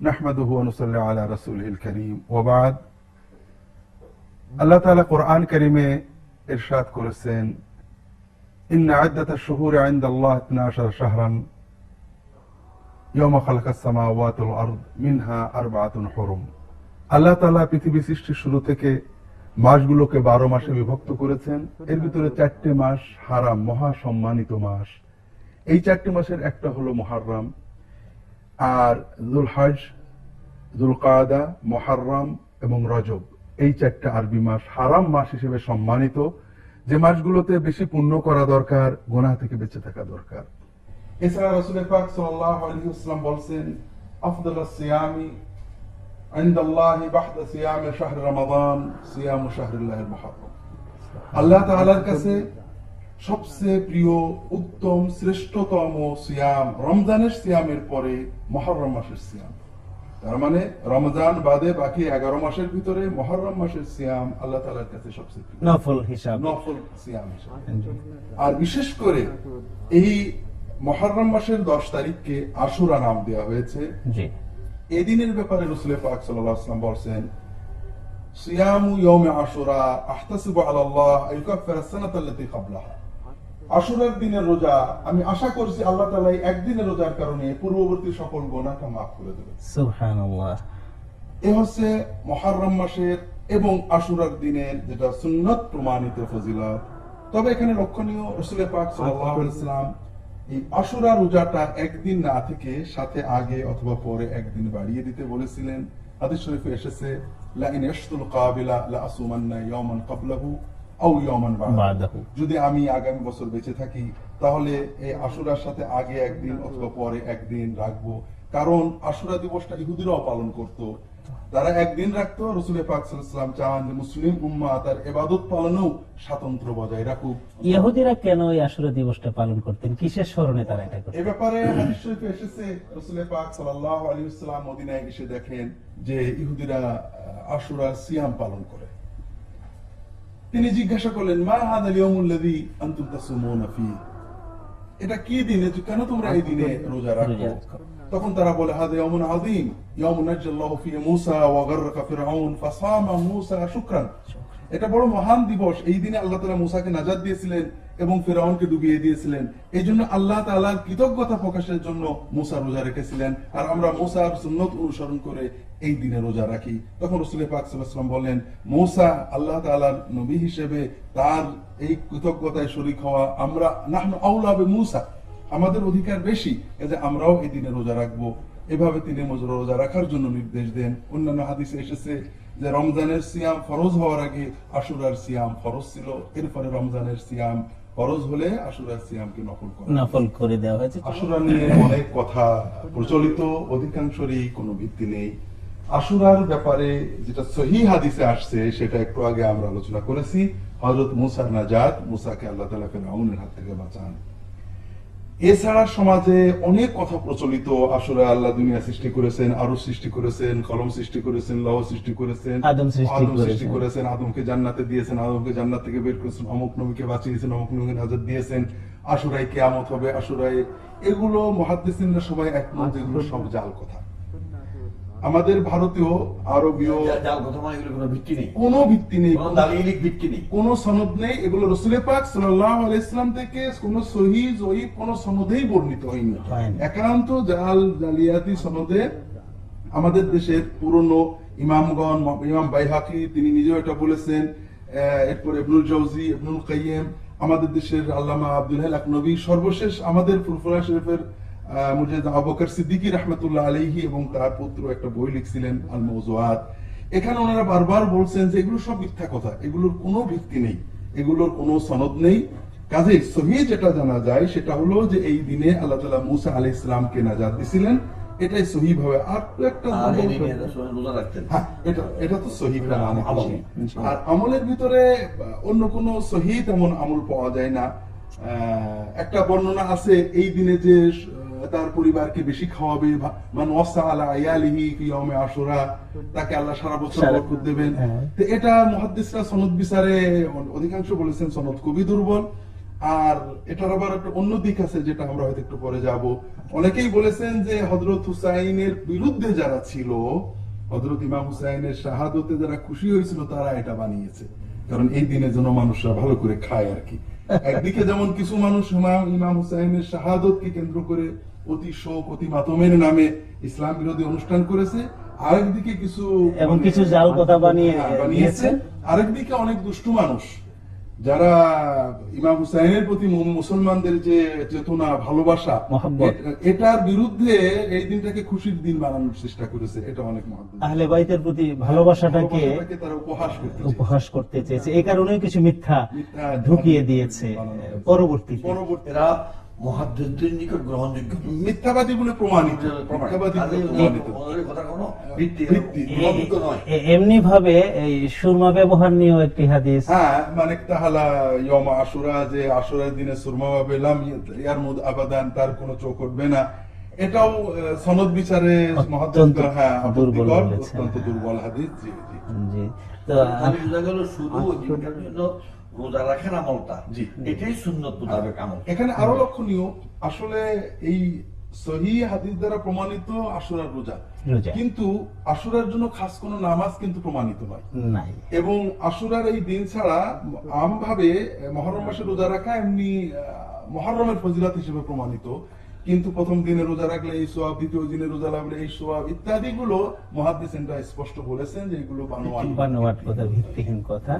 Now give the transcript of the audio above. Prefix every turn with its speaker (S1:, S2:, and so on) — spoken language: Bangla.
S1: نحمده ونصلي على رسوله الكريم وبعد আল্লাহ তাআলা কোরআন কারিমে ইরশাদ করেছেন إن عدة الشهور عند الله 12 شهرا يوم خلق السماوات والأرض منها أربعة حرم আল্লাহ তাআলা পৃথিবী সৃষ্টির শুরু থেকে মাসগুলোকে বারো মাসে বিভক্ত করেছেন এর ভিতরে চারটে মাস হারাম মহা সম্মানিত মাস এই চারটি মাসের একটা হলো মহারম আর জুল হজ জুল কাদা মহারম এবং রজব এই চারটা আরবি মাস হারাম মাস হিসেবে সম্মানিত যে মাসগুলোতে বেশি পুণ্য করা দরকার গোনা থেকে বেঁচে থাকা দরকার এছাড়া রসুল পাক সাল্লাল্লাহু আলাইহি ওয়াসাল্লাম বলছেন আফদাল সিয়ামি عند الله بعد صيام شهر رمضان صيام شهر الله المحرم আল্লাহ তাআলার কাছে সবচেয়ে প্রিয় উত্তম শ্রেষ্ঠতম সিয়াম রমজানের সিয়ামের পরে মহরম মাসের সিয়াম। তার মানে রমজান বাদে বাকি এগারো মাসের ভিতরে মহরম মাসের সিয়াম আল্লাহ তাআলার কাছে সবচেয়ে
S2: নফল হিসাব।
S1: নফল সিয়াম আর বিশেষ করে এই মহরম মাসের দশ তারিখকে আশুরা নাম দেওয়া হয়েছে। এদিনের ব্যাপারে রসুল পাক ওয়াসাল্লাম বলছেন সিয়ামু ইয়াউমে আশুরা আহতাসিবু আলা আল্লাহ আইয়ুকাফিরা সানাতা আল্লাতী ক্বাবলাহা। আশুরার দিনের রোজা আমি আশা করছি আল্লাহ তাআলা এই একদিনের রোজার কারণে পূর্ববর্তী সকল গুনাহকে মাফ করে
S2: সুবহানাল্লাহ।
S1: এ হচ্ছে মহারম মাসের এবং আশুরার দিনের যেটা সুন্নত প্রমাণিত ফজিলত। তবে এখানে লক্ষণীয় রসুল পাক এই আশুরা রোজাটা একদিন না থেকে সাথে আগে অথবা পরে একদিন বাড়িয়ে দিতে বলেছিলেন। হাদিস শরীফে এসেছে লা ইন ইয়াশতুল কাবিলা লা আসুমান্না ক্বাবলাহু যদি আমি আগামী বছর বেঁচে থাকি তাহলে এই আশুরার সাথে আগে একদিন অথবা পরে একদিন রাখব। কারণ আশুরা দিবসটা ইহুদিরাও পালন করত। তারা একদিন রাখতো রসুল পাক সাল্লাম চান যে মুসলিম উম্মা তার এবাদত পালনেও স্বাতন্ত্র বজায় রাখুক।
S2: ইহুদিরা কেন এই আসুরা দিবসটা পালন করতেন? কিসের স্মরণে তারা এটা
S1: এ ব্যাপারে হাদিস শরীফে এসেছে রসুল পাক সাল্লাল্লাহু আলাইহি ওয়াসাল্লাম মদিনায় এসে দেখেন যে ইহুদিরা আশুরা সিয়াম পালন করে। তিনি জিজ্ঞাসা করলেন মা হাদাল ইয়াউমুল্লাযী আনতুম তাসুমুনা ফি এটা কি দিনে? যে কেন তোমরা এই দিনে রোজা রাখো? তখন তারা বলে হাদা ইয়ামুন আযীম। ইয়ামুন নাজ্জাল্লাহু ফি মূসা ওয়া গাররাকা ফিরআউন ফাসামা মূসা শুকরান। এটা বড় মহান দিবস। এই দিনে আল্লাহ তাআলা মূসাকে নাজাত দিয়েছিলেন। এবং ফিরাউনকে ডুবিয়ে দিয়েছিলেন। এই জন্য আল্লাহ তাআলার কৃতজ্ঞতা প্রকাশের জন্য মূসা রোজা রেখেছিলেন। আর আমরা মূসার সুন্নত অনুসরণ করে এই দিনে রোজা রাখি। তখন রসুল পাক বলেন মূসা আল্লাহ তাআলার নবী হিসেবে তার এই কৃতজ্ঞতায় শরীক হওয়া আমরা, নাহনু আউলা মূসা। আমাদের অধিকার বেশি যে আমরাও এই দিনে রোজা রাখব। এভাবে তিনি রোজা রাখার জন্য নির্দেশ দেন। অন্যান্য হাদিসে এসেছে যে রমজানের সিয়াম ফরজ হওয়ার আগে আশুরার সিয়াম ফরজ ছিল। এরপরে রমজানের সিয়াম ফরজ হলে আশুরা সিয়ামকে নফল করা
S2: নফল করে দেওয়া হয়েছে।
S1: আশুরা নিয়ে অনেক কথা প্রচলিত অধিকাংশরই কোনো ভিত্তি নেই। আশুরার ব্যাপারে যেটা সহি হাদিসে আসছে সেটা একটু আগে আমরা আলোচনা করেছি। হজরত মুসা নাজাদ মুসাকে আল্লাহ তালা ফেরাউনের হাত থেকে বাঁচান। এছাড়া সমাজে অনেক কথা প্রচলিত আসলে আল্লাহ দুনিয়া সৃষ্টি করেছেন আরও সৃষ্টি করেছেন কলম সৃষ্টি করেছেন লহ সৃষ্টি করেছেন
S2: আদম সৃষ্টি করেছেন।
S1: আদমকে জান্নাতে দিয়েছেন আদমকে জান্নাত থেকে বের করেছেন অমুক নবীকে বাঁচিয়েছেন অমুক নবীকে নাজার দিয়েছেন আশুরাই কেয়ামত হবে আশুরাই এগুলো মহাদ্দেসিনরা সবাই একমত এগুলো সব জাল কথা আমাদের ভারতীয় আরবীয়
S3: কোনো ভিত্তি নেই।
S1: কোনো ভিত্তি নেই।
S3: কোনো দালিলিক ভিত্তি নেই।
S1: কোন সনদ নেই। এগুলো রসুলের পাক সাল্লাল্লাহু আলাইহি ইসলাম থেকে কোন সহি জয়ীব কোন সনদেই বর্ণিত হয়নি। একান্ত জাল জালিয়াতি সনদে আমাদের দেশের পুরনো ইমামগণ ইমাম বাইহাকি তিনি নিজেও এটা বলেছেন আহ, এরপর ইবনুল জৌজি এবনুল কাইয়্যিম আমাদের দেশের আল্লামা আব্দুল হালাক নবী সর্বশেষ আমাদের ফুরফুরা শরীফের মুজাহিদ সিদ্দিকী রহমতুল্লাহ আলাইহি এবং তার পুত্র একটা বই লিখছিলেন আল মৌজুয়াত এখানে ওনারা বারবার বলছেন যে এগুলো সব মিথ্যা কথা এগুলোর কোনো ভিত্তি নেই এগুলোর কোনো সনদ নেই। কাজে সহি যেটা জানা যায় সেটা হলো যে এই দিনে আল্লাহ তালা মুসা আলাই ইসলামকে নাজাত দিছিলেন এটাই সহি ভাবে আর একটা হ্যাঁ এটা এটা তো সহি। আর আমলের ভিতরে অন্য কোনো সহি তেমন আমল পাওয়া যায় না। আহ, একটা বর্ণনা আছে এই দিনে যে তার পরিবারকে বেশি খাওয়াবে মান ওয়াসা আলা আয়ালিহি ফি ইয়াউমে আশুরা। তাকে আল্লাহ সারা বছর বরকত দেবেন।
S2: হ্যাঁ।
S1: তো এটা মুহাদ্দিসরা সনদ বিচারে অধিকাংশ বলেছেন সনদ খুবই দুর্বল। আর এটার আবার একটা অন্য দিক আছে যেটা আমরা হয়তো একটু পরে যাব। অনেকেই বলেছেন যে হজরত হুসাইনের বিরুদ্ধে যারা ছিল হজরত ইমাম হুসাইনের শাহাদতে যারা খুশি হয়েছিল তারা এটা বানিয়েছে। কারণ এই দিনের জন্য মানুষরা ভালো করে খায় আর কি। একদিকে যেমন কিছু মানুষ ইমাম হুসাইনের শাহাদতকে কেন্দ্র করে অতি শোক অতি মাতমের নামে ইসলাম বিরোধী অনুষ্ঠান করেছে আরেকদিকে কিছু
S2: এবং কিছু জাল কথা বানিয়ে
S1: হ্যাঁ, বানিয়েছে আরেকদিকে অনেক দুষ্টু মানুষ। যারা ইমাম হুসাইনের প্রতি মুসলমানদের যে চেতনা ভালোবাসা এটার বিরুদ্ধে এই দিনটাকে খুশির দিন বানানোর চেষ্টা করেছে এটা অনেক।
S2: আহলে বাইতের প্রতি ভালোবাসাটাকে
S1: তারা উপহাস করতে
S2: উপহাস করতে চেয়েছে। এই কারণে কিছু মিথ্যা ঢুকিয়ে দিয়েছে
S1: পরবর্তী
S3: এরা মহাদ্দেশদের নিকট গ্রহণযোগ্য।
S1: মিথ্যাবাদী বলে প্রমাণিত
S2: এমনি ভাবে এই সুরমা ব্যবহার নিয়েও একটি হাদিস।
S1: হ্যাঁ মানে তাহলা ইয়ম আশুরা যে আশুরার দিনে সুরমা পেলাম ইয়ার মুদ আবাদান তার কোনো চোখ উঠবে না। এটাও সনদ বিচারে মহাদ্দেশ হ্যাঁ
S2: দুর্বল।
S1: অত্যন্ত দুর্বল হাদিস জি জি।
S2: জি তো
S3: গেল শুধু ওই দিনটার জন্য রোজা রাখার আমলটা। এটাই সুন্নত মোতাবেক আমল।
S1: এখানে আরও লক্ষণীয় আসলে এই সহি হাদিস দ্বারা প্রমাণিত আশুরার রোজা। কিন্তু আশুরার জন্য খাস কোনো নামাজ কিন্তু প্রমাণিত নয়। এবং আশুরার এই দিন ছাড়া আমভাবে মহরম মাসে রোজা রাখা এমনি মহরমের ফজিলাত হিসেবে প্রমাণিত। কিন্তু প্রথম দিনে রোজা রাখলে এই সোয়াব দ্বিতীয় দিনে রোজা রাখলে এই সোয়াব ইত্যাদি গুলো মহাদিস স্পষ্ট বলেছেন যে এগুলো বানোয়াট।
S2: বানোয়াট কথা ভিত্তিহীন কথা।